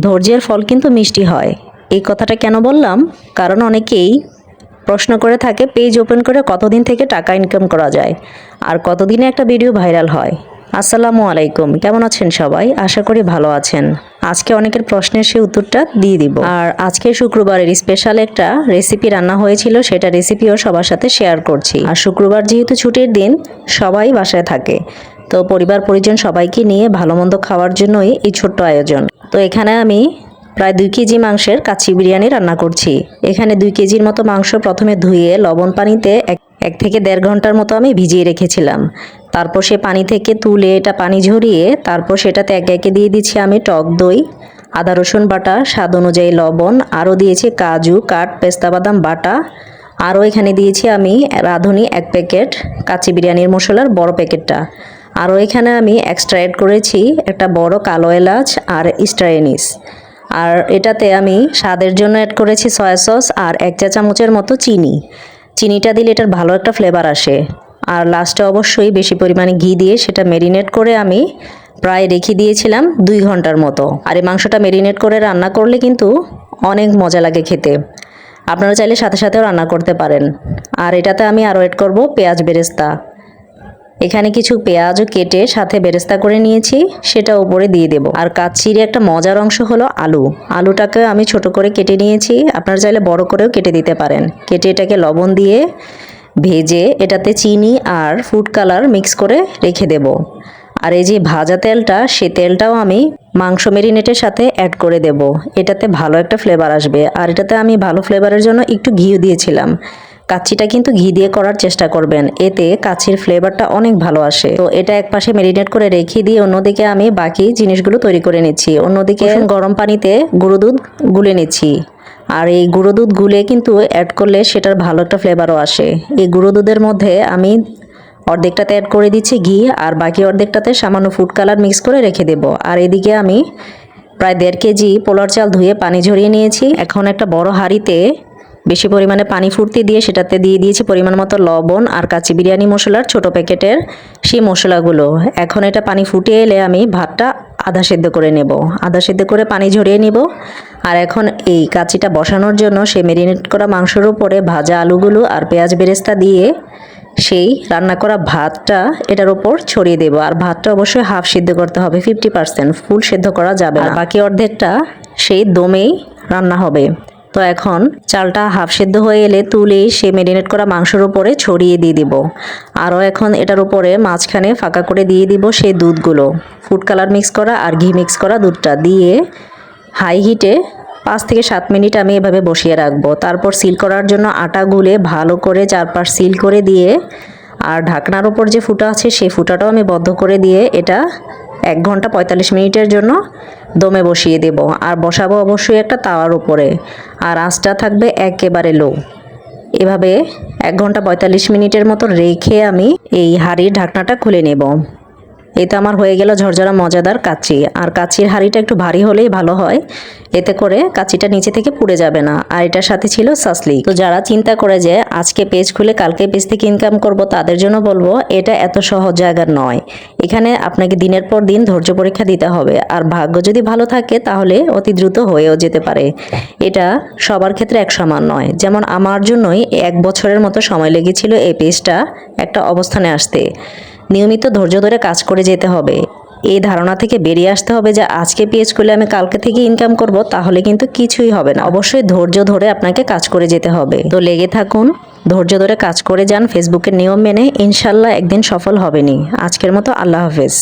ধৈর্যের ফল কিন্তু মিষ্টি হয়। এই কথাটা কেন বললাম? কারণ অনেকেই প্রশ্ন করে থাকে পেজ ওপেন করে কতদিন থেকে টাকা ইনকাম করা যায়? আর কতদিনে একটা ভিডিও ভাইরাল হয়? আসসালামু আলাইকুম, কেমন আছেন সবাই? আশা করি ভালো আছেন। আজকে অনেকের প্রশ্নের সে উত্তরটা দিয়ে দিব। আর আজকে শুক্রবারের স্পেশাল একটা রেসিপি রান্না হয়েছিল, সেটা রেসিপিও সবার সাথে শেয়ার করছি। আর শুক্রবার যেহেতু ছুটির দিন, সবাই বাসায় থাকে। তো পরিবার পরিজন সবাইকে নিয়ে ভালো মন্দ খাওয়ার জন্যই এই ছোট্ট আয়োজন। তো এখানে আমি প্রায় দুই কেজি মাংসের কাচ্চি বিরিয়ানি রান্না করছি। এখানে দুই কেজির মতো মাংস প্রথমে ধুয়ে লবণ পানিতে এক থেকে দেড় ঘণ্টার মতো আমি ভিজিয়ে রেখেছিলাম। তারপর সে পানি থেকে তুলে এটা পানি ঝরিয়ে তারপর সেটাতে একে একে দিয়ে দিচ্ছি আমি টক দই, আদা রসুন বাটা, স্বাদ অনুযায়ী লবণ, আরও দিয়েছি কাজু, কাঠ, পেস্তা বাদাম, বাটা। আরও এখানে দিয়েছি আমি রাঁধুনি এক প্যাকেট কাচ্চি বিরিয়ানির মশলার বড় প্যাকেটটা। আরও এখানে আমি এক্সট্রা অ্যাড করেছি একটা বড় কালো এলাচ আর স্ট্রাইনিস আর এটাতে আমি স্বাদের জন্য অ্যাড করেছি সয়া সস আর এক চা চামচের মতো চিনি। চিনিটা দিলে এটার ভালো একটা ফ্লেভার আসে। আর লাস্টে অবশ্যই বেশি পরিমাণে ঘি দিয়ে সেটা মেরিনেট করে আমি প্রায় রেখে দিয়েছিলাম দুই ঘণ্টার মতো। আর এই মাংসটা মেরিনেট করে রান্না করলে কিন্তু অনেক মজা লাগে খেতে। আপনারা চাইলে সাথে সাথেও রান্না করতে পারেন। আর এটাতে আমি আরও এড করব পেঁয়াজ বেরেস্তা। এখানে কিছু পেঁয়াজও কেটে সাথে বেরেস্তা করে নিয়েছি, সেটা উপরে দিয়ে দেব। আর কাচ্চির একটা মজার অংশ হলো আলু। আলুটাকে আমি ছোট করে কেটে নিয়েছি, আপনারা চাইলে বড় করেও কেটে দিতে পারেন। কেটে এটাকে লবণ দিয়ে ভেজে এটাতে চিনি আর ফুড কালার মিক্স করে রেখে দেব। আর এই যে ভাজা তেলটা, সে তেলটাও আমি মাংস মেরিনেটের সাথে অ্যাড করে দেব। এটাতে ভালো একটা ফ্লেভার আসবে। আর এটাতে আমি ভালো ফ্লেভারের জন্য একটু ঘিও দিয়েছিলাম। কাচ্চিটা কিন্তু ঘি দিয়ে করার চেষ্টা করবেন। এতে কাচ্চির ফ্লেভারটা অনেক ভালো আসে। তো এটা এক পাশে মেরিনেট করে রেখে দিয়ে অন্যদিকে আমি বাকি জিনিসগুলো তৈরি করে নিচ্ছি। অন্যদিকে গরম পানিতে গুঁড়ো দুধ গুলে নিচ্ছি। আর এই গুঁড়ো দুধ গুলে কিন্তু অ্যাড করলে সেটার ভালো একটা ফ্লেভারও আসে। এই গুঁড়ো দুধের মধ্যে আমি অর্ধেকটাতে অ্যাড করে দিচ্ছি ঘি আর বাকি অর্ধেকটাতে সামান্য ফুড কালার মিক্স করে রেখে দেব। আর এদিকে আমি প্রায় দেড় কেজি পোলার চাল ধুয়ে পানি ঝরিয়ে নিয়েছি। এখন একটা বড় হাঁড়িতে বেশি পরিমাণে পানি ফুটতে দিয়ে সেটাতে দিয়ে দিয়েছি পরিমাণ মতো লবণ আর কাচি বিরিয়ানি মশলার ছোট প্যাকেটের সেই মশলাগুলো। এখন এটা পানি ফুটে এলে আমি ভাতটা আধা সেদ্ধ করে নেব। আধা সেদ্ধ করে পানি ঝরিয়ে নেব। আর এখন এই কাচিটা বসানোর জন্য সে মেরিনেট করা মাংসের উপরে ভাজা আলুগুলো আর পেঁয়াজ বেরেস্তা দিয়ে সেই রান্না করা ভাতটা এটার ওপর ছড়িয়ে দেব। আর ভাতটা অবশ্যই হাফ সিদ্ধ করতে হবে ফিফটি পার্সেন্ট ফুল সিদ্ধ করা যাবে আর বাকি অর্ধেকটা সেই দমেই রান্না হবে। তো এখন চালটা হাফ সেদ্ধ হয়ে এলে তুলেই সে মেরিনেট করা মাংসের উপরে ছড়িয়ে দিয়ে দিব। আরও এখন এটার উপরে মাঝখানে ফাঁকা করে দিয়ে দিব সেই দুধগুলো। ফুড কালার মিক্স করা আর ঘি মিক্স করা দুধটা দিয়ে হাই হিটে পাঁচ থেকে সাত মিনিট আমি এভাবে বসিয়ে রাখব। তারপর সিল করার জন্য আটা গুলে ভালো করে চারপাশ সিল করে দিয়ে আর ঢাকনার ওপর যে ফুটা আছে সেই ফুটাটাও আমি বদ্ধ করে দিয়ে এটা এক ঘণ্টা পঁয়তাল্লিশ মিনিটের জন্য দমে বসিয়ে দেব। আর বসাবো অবশ্যই একটা তাওয়ার উপরে। আর আঁচটা থাকবে একেবারে লো এভাবে এক ঘণ্টা পঁয়তাল্লিশ মিনিটের মতো রেখে আমি এই হাঁড়ির ঢাকনাটা খুলে নেব। এই তো আমার হয়ে গেল ঝরঝরা মজাদার কাচ্চি আর কাচ্চির হাঁড়িটা একটু ভারী হলেই ভালো হয়। এতে করে কাচ্চিটা নিচে থেকে পুড়ে যাবে না। আর এটার সাথে ছিল সাসলি। তো যারা চিন্তা করে যে আজকে পেজ খুলে কালকে পেজ থেকে ইনকাম করব, তাদের জন্য বলব, এটা এত সহজ জায়গার নয়। এখানে আপনাকে দিনের পর দিন ধৈর্য পরীক্ষা দিতে হবে। আর ভাগ্য যদি ভালো থাকে, তাহলে অতি দ্রুত হয়েও যেতে পারে। এটা সবার ক্ষেত্রে এক সমান নয়। যেমন আমার জন্যই এক বছরের মতো সময় লেগেছিল এই পেজটা একটা অবস্থানে আসতে। নিয়মিত ধৈর্য ধরে কাজ করে যেতে হবে। এই ধারণা থেকে বেরিয়ে আসতে হবে যে আজকে পিএইচ করলে আমি কালকে থেকে ইনকাম করব, তাহলে কিন্তু কিছুই হবে না। অবশ্যই ধৈর্য ধরে আপনাকে কাজ করে যেতে হবে। তো লেগে থাকুন, ধৈর্য ধরে কাজ করে যান ফেসবুকের নিয়ম মেনে ইনশাল্লাহ একদিন সফল হবেনি আজকের মতো আল্লাহ হাফেজ।